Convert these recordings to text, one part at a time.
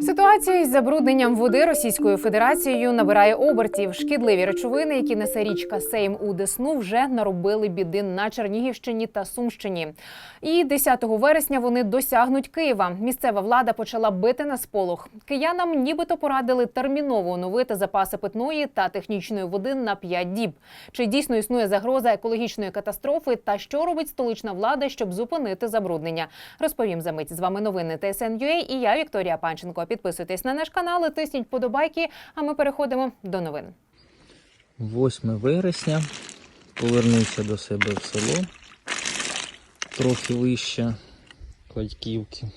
Ситуація із забрудненням води Російською Федерацією набирає обертів. Шкідливі речовини, які несе річка Сейм у Десну, вже наробили біди на Чернігівщині та Сумщині. І 10 вересня вони досягнуть Києва. Місцева влада почала бити на сполох. Киянам нібито порадили терміново оновити запаси питної та технічної води на 5 діб. Чи дійсно існує загроза екологічної катастрофи та що робить столична влада, щоб зупинити забруднення? Розповім за мить. З вами новини ТСН.UA і я Вікторія Панченко. Підписуйтесь на наш канал, і тисніть подобайки. А ми переходимо до новин. 8 вересня. Повернувся до себе в село. Трохи вище Кладьківки.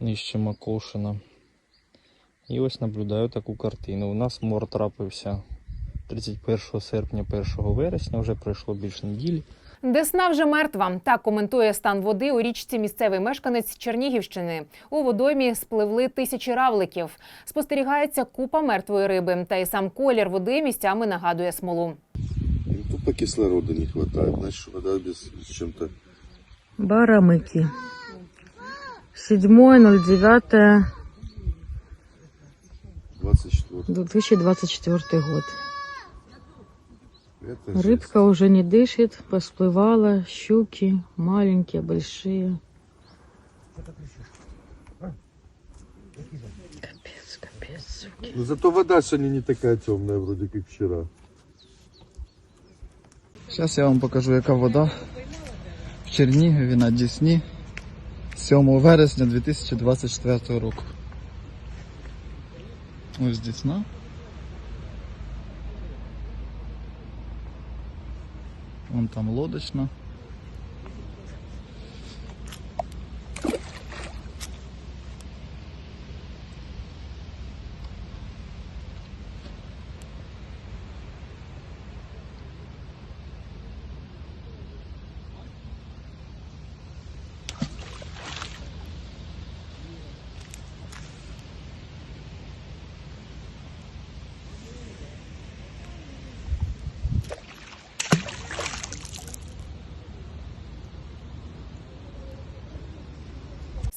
Нижче Макошина. І ось наблюдаю таку картину. У нас мор трапився 31 серпня, 1 вересня, вже пройшло більше неділі. Десна вже мертва. Так коментує стан води у річці місцевий мешканець Чернігівщини. У водоймі спливли тисячі равликів. Спостерігається купа мертвої риби, та й сам колір води місцями нагадує смолу. Им тупо кислорода не хватает. Значит, вода без, с чем-то... Барамыки. 7.09.2024 24. год. Это жесть. Рыбка уже не дышит, посплывала, щуки маленькие, большие. Капец, капец, суки. Ну зато вода сегодня не такая темная, вроде как вчера. Зараз я вам покажу, яка вода в Чернігові на Дісні 7 вересня 2024 року. Ось Дісна. Вон там лодочна.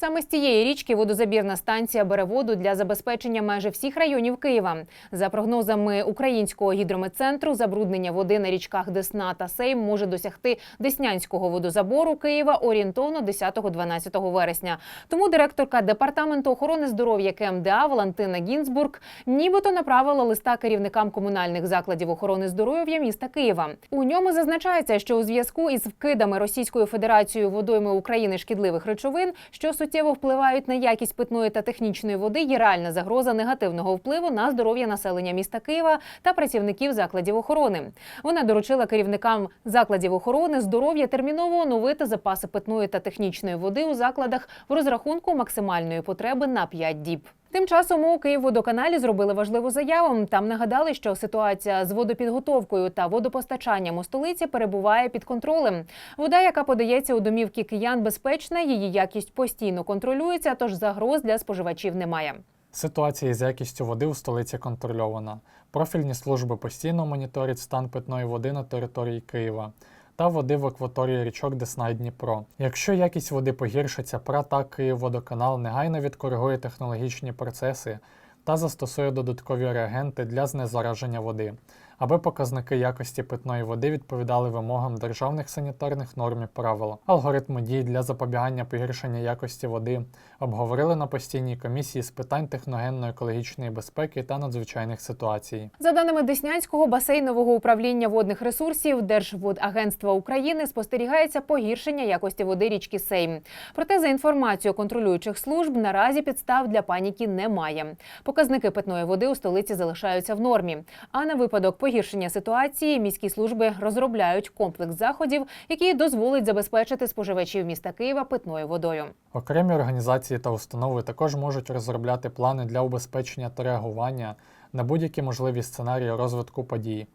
Саме з цієї річки водозабірна станція бере воду для забезпечення майже всіх районів Києва. За прогнозами українського гідрометцентру, забруднення води на річках Десна та Сейм може досягти Деснянського водозабору Києва орієнтовно 10-12 вересня. Тому директорка департаменту охорони здоров'я КМДА Валентина Гінзбург нібито направила листа керівникам комунальних закладів охорони здоров'я міста Києва. У ньому зазначається, що у зв'язку із вкидами Російською Федерацією водойми України шкідливих речовин, що суттєво впливають на якість питної та технічної води, є реальна загроза негативного впливу на здоров'я населення міста Києва та працівників закладів охорони. Вона доручила керівникам закладів охорони здоров'я терміново оновити запаси питної та технічної води у закладах в розрахунку максимальної потреби на 5 діб. Тим часом у Київводоканалі зробили важливу заяву. Там нагадали, що ситуація з водопідготовкою та водопостачанням у столиці перебуває під контролем. Вода, яка подається у домівки киян, безпечна, її якість постійно контролюється, тож загроз для споживачів немає. Ситуація з якістю води у столиці контрольована. Профільні служби постійно моніторять стан питної води на території Києва та води в акваторії річок Десна і Дніпро. Якщо якість води погіршиться, пратак водоканал негайно відкоригує технологічні процеси та застосує додаткові реагенти для знезараження води, аби показники якості питної води відповідали вимогам державних санітарних норм і правил. Алгоритми дій для запобігання погіршення якості води обговорили на постійній комісії з питань техногенно-екологічної безпеки та надзвичайних ситуацій. За даними Деснянського басейнового управління водних ресурсів Держводагентства України спостерігається погіршення якості води річки Сейм. Проте, за інформацією контролюючих служб, наразі підстав для паніки немає. Показники питної води у столиці залишаються в нормі. А на випадок погіршення ситуації міські служби розробляють комплекс заходів, який дозволить забезпечити споживачів міста Києва питною водою. Окремі організації та установи також можуть розробляти плани для убезпечення та реагування на будь-які можливі сценарії розвитку подій,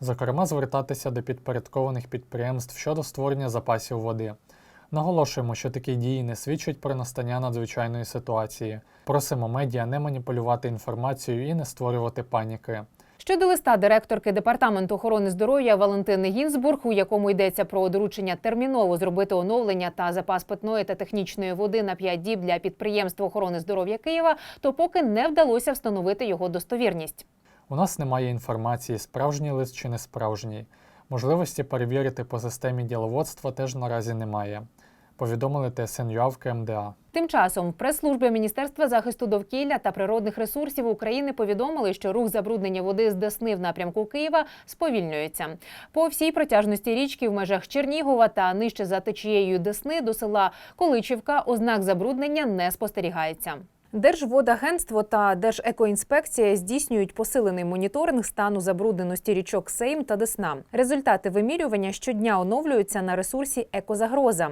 зокрема, звертатися до підпорядкованих підприємств щодо створення запасів води. Наголошуємо, що такі дії не свідчать про настання надзвичайної ситуації. Просимо медіа не маніпулювати інформацією і не створювати паніки. Щодо листа директорки департаменту охорони здоров'я Валентини Гінзбург, у якому йдеться про доручення терміново зробити оновлення та запас питної та технічної води на 5 діб для підприємства охорони здоров'я Києва, то поки не вдалося встановити його достовірність. У нас немає інформації, справжній лист чи не справжній. Можливості перевірити по системі діловодства теж наразі немає. Повідомили ТСНЮА в КМДА. Тим часом в прес-службі Міністерства захисту довкілля та природних ресурсів України повідомили, що рух забруднення води з Десни в напрямку Києва сповільнюється. По всій протяжності річки в межах Чернігова та нижче за течією Десни до села Количівка ознак забруднення не спостерігається. Держводагентство та Держекоінспекція здійснюють посилений моніторинг стану забрудненості річок Сейм та Десна. Результати вимірювання щодня оновлюються на ресурсі Екозагроза.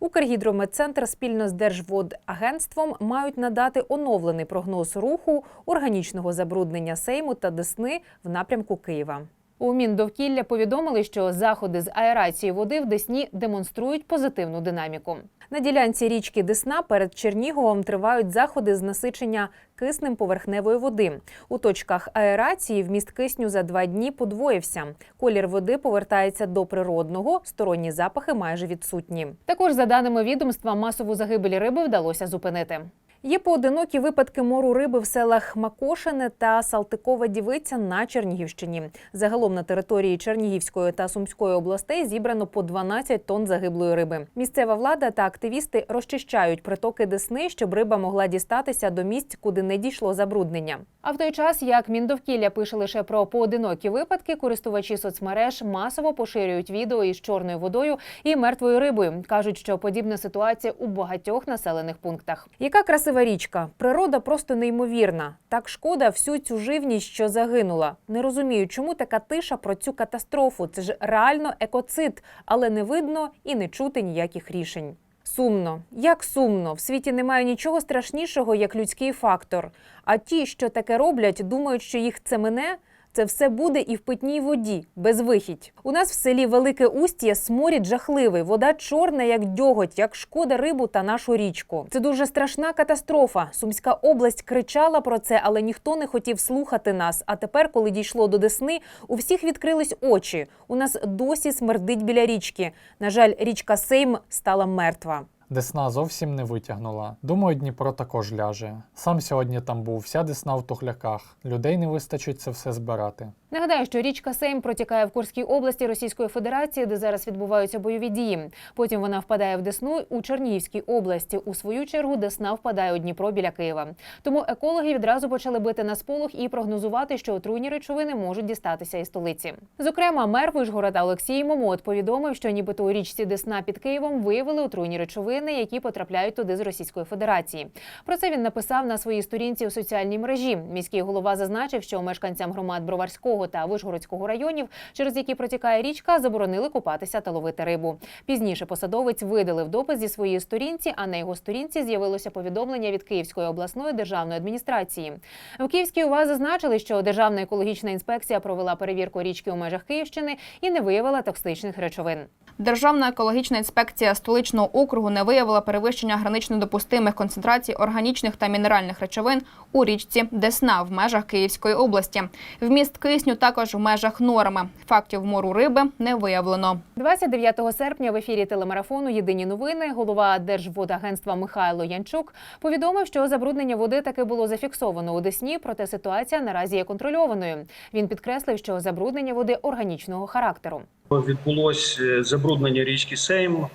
Укргідрометцентр спільно з Держводагентством мають надати оновлений прогноз руху органічного забруднення Сейму та Десни в напрямку Києва. У Міндовкілля повідомили, що заходи з аерації води в Десні демонструють позитивну динаміку. На ділянці річки Десна перед Черніговом тривають заходи з насичення киснем поверхневої води. У точках аерації вміст кисню за два дні подвоївся. Колір води повертається до природного, сторонні запахи майже відсутні. Також, за даними відомства, масову загибель риби вдалося зупинити. Є поодинокі випадки мору риби в селах Макошине та Салтикова Дівиця на Чернігівщині. Загалом на території Чернігівської та Сумської областей зібрано по 12 тонн загиблої риби. Місцева влада та активісти розчищають притоки Десни, щоб риба могла дістатися до місць, куди не дійшло забруднення. А в той час, як Міндовкілля пише лише про поодинокі випадки, користувачі соцмереж масово поширюють відео із чорною водою і мертвою рибою. кажуть, що подібна ситуація у багатьох населених пунктах. Яка красива річка? Природа просто неймовірна. Так шкода всю цю живність, що загинула. Не розумію, чому така тиша про цю катастрофу. Це ж реально екоцид, але не видно і не чути ніяких рішень. Сумно, як сумно, в світі немає нічого страшнішого, як людський фактор. А ті, що таке роблять, думають, що їх це мине. Це все буде і в питній воді, безвихідь. У нас в селі Велике Устє сморід жахливий, вода чорна, як дьоготь, як шкода рибу та нашу річку. Це дуже страшна катастрофа. Сумська область кричала про це, але ніхто не хотів слухати нас. А тепер, коли дійшло до Десни, у всіх відкрились очі. У нас досі смердить біля річки. На жаль, річка Сейм стала мертва. Десна зовсім не витягнула. Думаю, Дніпро також ляже. Сам сьогодні там був, вся десна в тухляках. Людей не вистачить це все збирати. Нагадаю, що річка Сейм протікає в Курській області Російської Федерації, де зараз відбуваються бойові дії. Потім вона впадає в Десну у Чернігівській області. У свою чергу Десна впадає у Дніпро біля Києва. Тому екологи відразу почали бити на сполох і прогнозувати, що отруйні речовини можуть дістатися і столиці. Зокрема, мер Вишгорода Олексій Момот повідомив, що нібито у річці Десна під Києвом виявили отруйні речовини, які потрапляють туди з Російської Федерації. Про це він написав на своїй сторінці у соціальній мережі. Міський голова зазначив, що мешканцям громад Броварського та Вишгородського районів, через які протікає річка, заборонили купатися та ловити рибу. Пізніше посадовець видалив допис зі своєї сторінці, а на його сторінці з'явилося повідомлення від Київської обласної державної адміністрації. В Київській УВА зазначили, що Державна екологічна інспекція провела перевірку річки у межах Київщини і не виявила токсичних речовин. Державна екологічна інспекція столичного округу не виявила перевищення гранично допустимих концентрацій органічних та мінеральних речовин у річці Десна в межах Київської області. Вміст кисню також в межах норми. Фактів мору риби не виявлено. 29 серпня в ефірі телемарафону Єдині новини голова Держводагентства Михайло Янчук повідомив, що забруднення води таки було зафіксовано у Десні, проте ситуація наразі є контрольованою. Він підкреслив, що забруднення води органічного характеру. Відбулось е, забруднення річки Сейм.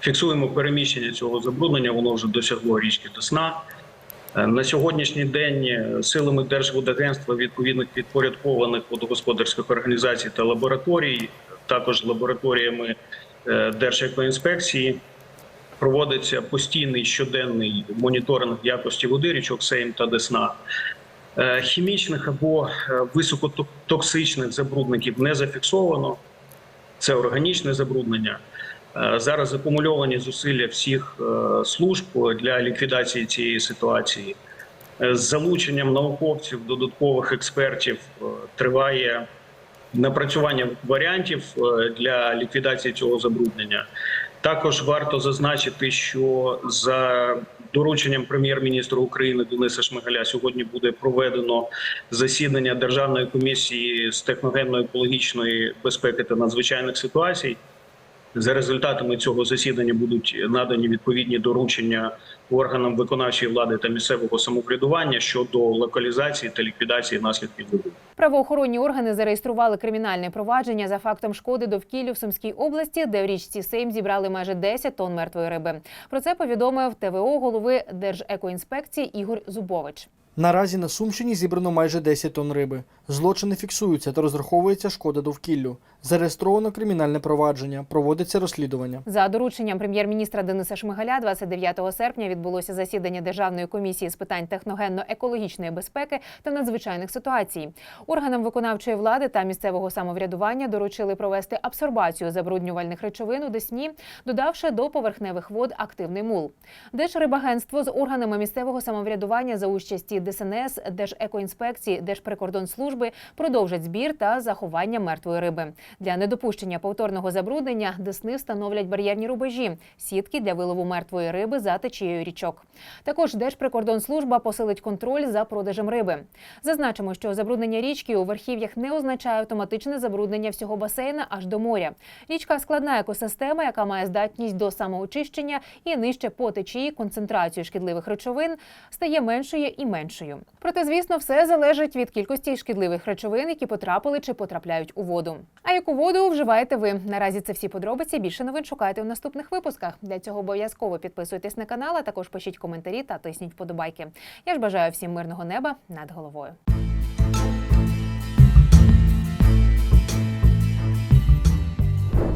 Фіксуємо переміщення цього забруднення, воно вже досягло річки Десна. Е, На сьогоднішній день е, силами Держводагентства відповідних підпорядкованих водогосподарських організацій та лабораторій, також лабораторіями е, Держекоінспекції, проводиться постійний щоденний моніторинг якості води річок Сейм та Десна. Хімічних або високотоксичних забрудників не зафіксовано. Це органічне забруднення. Е, Зараз акумульовані зусилля всіх е, служб для ліквідації цієї ситуації. Е, З залученням науковців, додаткових експертів триває напрацювання варіантів для ліквідації цього забруднення. Також варто зазначити, що за дорученням прем'єр-міністра України Дениса Шмигаля сьогодні буде проведено засідання Державної комісії з техногенно-екологічної безпеки та надзвичайних ситуацій. За результатами цього засідання будуть надані відповідні доручення органам виконавчої влади та місцевого самоврядування щодо локалізації та ліквідації наслідків вибуху. Правоохоронні органи зареєстрували кримінальне провадження за фактом шкоди довкіллю в Сумській області, де в річці Сейм зібрали майже 10 тонн мертвої риби. Про це повідомив ТВО голови Держекоінспекції Ігор Зубович. Наразі на Сумщині зібрано майже 10 тонн риби. Злочини фіксуються та розраховується шкода довкіллю. Зареєстровано кримінальне провадження, проводиться розслідування. За дорученням прем'єр-міністра Дениса Шмигаля 29 серпня відбулося засідання Державної комісії з питань техногенно-екологічної безпеки та надзвичайних ситуацій. Органам виконавчої влади та місцевого самоврядування доручили провести абсорбацію забруднювальних речовин у Десні, додавши до поверхневих вод активний мул. Держрибагентство з органами місцевого самоврядування за участі ДСНС, Держекоінспекції, Держприкордонслужби продовжать збір та заховання мертвої риби. Для недопущення повторного забруднення Десни встановлять бар'єрні рубежі, сітки для вилову мертвої риби за течією річок. Також Держприкордонслужба посилить контроль за продажем риби. Зазначимо, що забруднення річки у верхів'ях не означає автоматичне забруднення всього басейна аж до моря. Річка складна екосистема, яка має здатність до самоочищення і нижче по течії концентрацію шкідливих речовин стає меншою і меншою. Проте, звісно, все залежить від кількості шкідливих речовин, які потрапили чи потрапляють у воду. А яку воду вживаєте ви? Наразі це всі подробиці. Більше новин шукайте у наступних випусках. Для цього обов'язково підписуйтесь на канал, а також пишіть коментарі та тисніть вподобайки. Я ж бажаю всім мирного неба над головою.